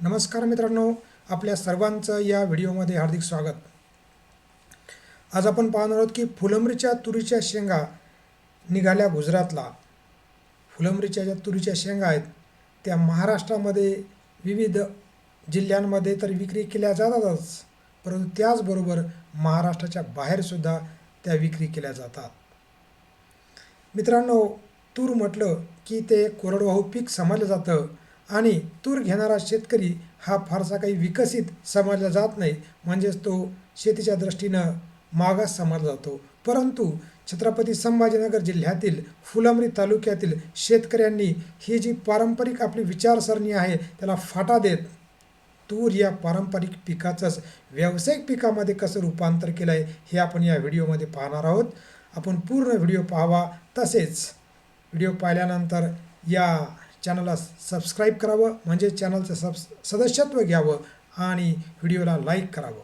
नमस्कार मित्रांनो आपल्या सर्वांचं या व्हिडिओमध्ये हार्दिक स्वागत. आज आपण पाहणार आहोत की फुलंबरीच्या तुरीच्या शेंगा निघाल्या गुजरातला. फुलंबरीच्या ज्या तुरीच्या शेंगा आहेत त्या महाराष्ट्रामध्ये विविध जिल्ह्यांमध्ये तर विक्री केल्या जातातच परंतु त्याचबरोबर महाराष्ट्राच्या बाहेरसुद्धा त्या विक्री केल्या जातात. मित्रांनो तूर म्हटलं की ते कोरडवाहू पीक समजलं जातं. आणि तूर घेणारा शेतकरी हा फारसा काही विकसित समजला जात नाही. म्हणजेच तो शेतीच्या दृष्टीनं मागास समजला जातो. परंतु छत्रपती संभाजीनगर जिल्ह्यातील फुलंब्री तालुक्यातील शेतकऱ्यांनी ही जी पारंपरिक आपली विचारसरणी आहे त्याला फाटा देत तूर या पारंपरिक पिकाचंच व्यावसायिक पिकामध्ये कसं रूपांतर केलं आहे हे आपण या व्हिडिओमध्ये पाहणार आहोत. आपण पूर्ण व्हिडिओ पाहावा तसेच व्हिडिओ पाहिल्यानंतर या चॅनलला सबस्क्राईब करावं म्हणजे चॅनलचं सब सदस्यत्व घ्यावं आणि व्हिडिओला लाईक करावं.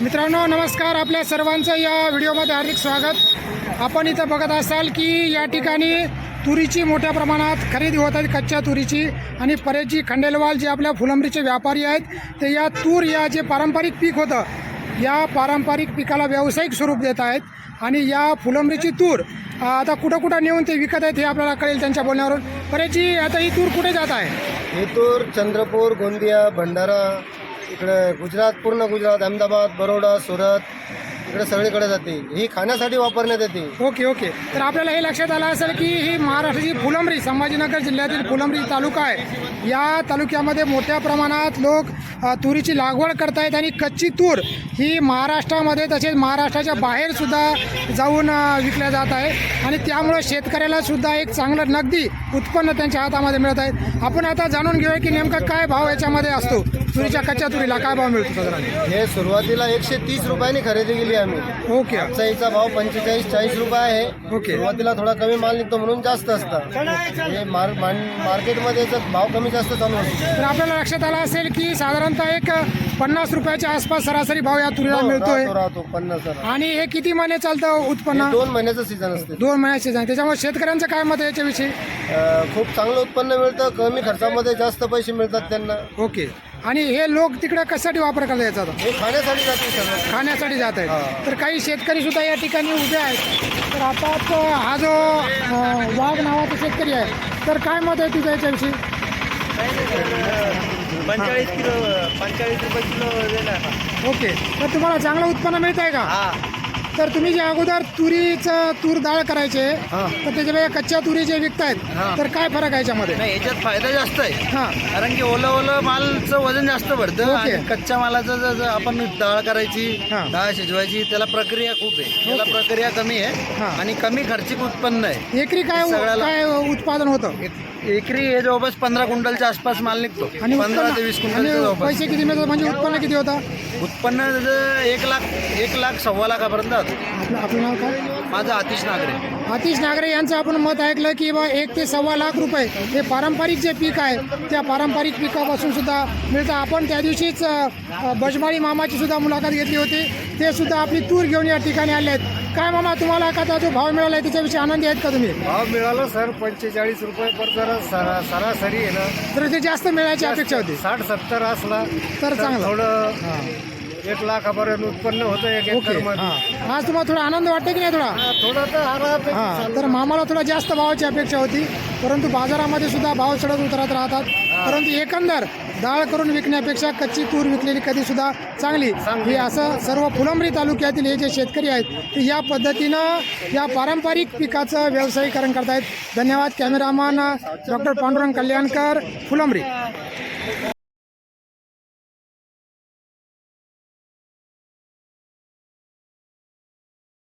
मित्रांनो नमस्कार. आपल्या सर्वांचं या व्हिडिओमध्ये हार्दिक स्वागत. आपण इथं बघत असाल की या ठिकाणी तुरीची मोठ्या प्रमाणात खरेदी होत आहे कच्च्या तुरीची. आणि परेची खंडेलवाल जे आपल्या फुलंबरीचे व्यापारी आहेत ते या तूर या जे पारंपरिक पीक होतं या पारंपरिक पिकाला व्यावसायिक स्वरूप देत आहेत. आणि या फुलंबरीची तूर आता कुठं कुठं नेऊन ते विकत आहेत हे आपल्याला कळेल त्यांच्या बोलण्यावरून. परेची आता ही तूर कुठे जात आहे? हेतूर चंद्रपूर गोंदिया भंडारा इकडे गुजरात पूर्ण गुजरात अहमदाबाद बरोडा सुरत इकडे सगळीकडे जाते. ही खाण्यासाठी वापरण्यात येते. Okay okay. तर आपल्याला हे लक्षात आलं असेल की ही महाराष्ट्राची फुलंब्री संभाजीनगर जिल्ह्यातील फुलंब्री तालुका आहे. या तालुक्यामध्ये मोठ्या प्रमाणात लोक तुरीची लागवड करतायत आणि कच्ची तूर ही महाराष्ट्रामध्ये तसेच महाराष्ट्राच्या बाहेर सुद्धा जाऊन विकल्या जात आहे. आणि त्यामुळे शेतकऱ्याला सुद्धा एक चांगलं नगदी उत्पन्न त्यांच्या हातामध्ये मिळत आहे. आपण आता जाणून घेऊया की नेमका काय भाव याच्यामध्ये असतो. तुरीच्या कच्च्या तुरीला काय भाव मिळतो साधारण? हे सुरुवातीला एकशे तीस रुपयांनी खरेदी केली आम्ही. ओके. चाईचा भाव पंचेचाळीस चाळीस रुपये आहे. ओके. सुरुवातीला थोडा कमी माल निघतो म्हणून जास्त असतात हे मार- मान- मार्केटमध्ये याचा भाव कमी जास्त चालू असतो तर आपल्याला लक्षात आलं असेल की साधारणतः एक पन्नास रुपयाच्या आसपास सरासरी भाव या तुरीला हो, मिळतोय. राहतो राहतो पन्नास. आणि हे किती महिने चालतं उत्पन्न? दोन महिन्याचं सीझन असते. दोन महिन्याचे सीझन त्याच्यामुळे शेतकऱ्यांचं काय मत आहे याच्याविषयी? अं, खूप चांगलं उत्पन्न मिळतं कमी खर्चामध्ये जास्त पैसे मिळतात त्यांना. ओके. आणि हे लोक तिकडे कशासाठी वापर करतात याचा आता? हे खाण्यासाठी जाते सगळं. खाण्यासाठी जात आहेत. हा. तर काही शेतकरी सुद्धा या ठिकाणी उभे आहेत. तर आता तो हा जो अं, वाघ नावाचा शेतकरी आहे तर काय मत आहे तुझं याच्याविषयी? पंचेचाळीस किलो पंचेचाळीस रुपये किलो ओके. तर तुम्हाला चांगलं उत्पन्न मिळत आहे का? हा. तर तुम्ही जे अगोदर तुरीचं तूर डाळ करायचे हा. तर त्याच्यामध्ये कच्च्या तुरी जे विकतायत हा. तर काय फरक आहे याच्यामध्ये नाही याच्यात फायदा जास्त आहे हा कारण की ओलं ओलं मालचं वजन जास्त. आणि कच्च्या मालाचं जर जर आपण डाळ करायची हा. डाळ शिजवायची त्याला प्रक्रिया खूप आहे त्याला प्रक्रिया कमी हा. आहे आणि कमी खर्चिक उत्पन्न आहे एकरी काय सगळ्याला- काय उत्पादन होतं एक- एकरी हे जवळपास पंधरा क्विंटलच्या आसपास माल निघतो. आणि पंधरा ते वीस आणि क्विंटलच्या जवळपास पैसे किती मिळतात? म्हणजे उत्पन्न किती होतं? उत्पन्न त्याचं एक लाख एक लाख सव्वा लाखापर्यंत जातं. आपलं आपलं नाव काय? माझं आतिश नागरे. आतिश नागरे यांचं आपण मत ऐकलं की बा एक ते सव्वा लाख रुपये हे पारंपरिक जे पीक आहे त्या पारंपरिक पिकापासून सुद्धा मिळतं. आपण त्या दिवशीच अ, अ, बजमाळी मामाची सुद्धा मुलाखत घेतली होती. ते सुद्धा आपली तूर घेऊन या ठिकाणी आले आहेत काय मामा तुम्हाला का जो भाव मिळाला त्याच्याविषयी आनंदी आहेत का तुम्ही? भाव मिळाला सर पंचेचाळीस रुपये पर जरा सरा सरासरी आहे ना. तर जास्त मिळायची अपेक्षा होती. साठ सत्तर असला तर चांगलं. थोडं एक लाखापर्यंत उत्पन्न होतं एक ओके हां. आज तुम्हाला थोडा आनंद वाटतो की नाही थोडा? थोडं तर हा तर मामाला थोडा जास्त भावाची अपेक्षा होती परंतु बाजारामध्ये सुद्धा भाव चढत उतरत राहतात. परंतु एकंदर डाळ करून विकण्यापेक्षा कच्ची तूर विकलेली कधी सुद्धा चांगली. हे असं सर्व फुलंब्री तालुक्यातील हे जे शेतकरी आहेत ते या पद्धतीनं या पारंपरिक पिकाचं व्यावसायीकरण करतायत. धन्यवाद कॅमेरामॅन डॉक्टर पांडुरंग कल्याणकर फुलंब्री.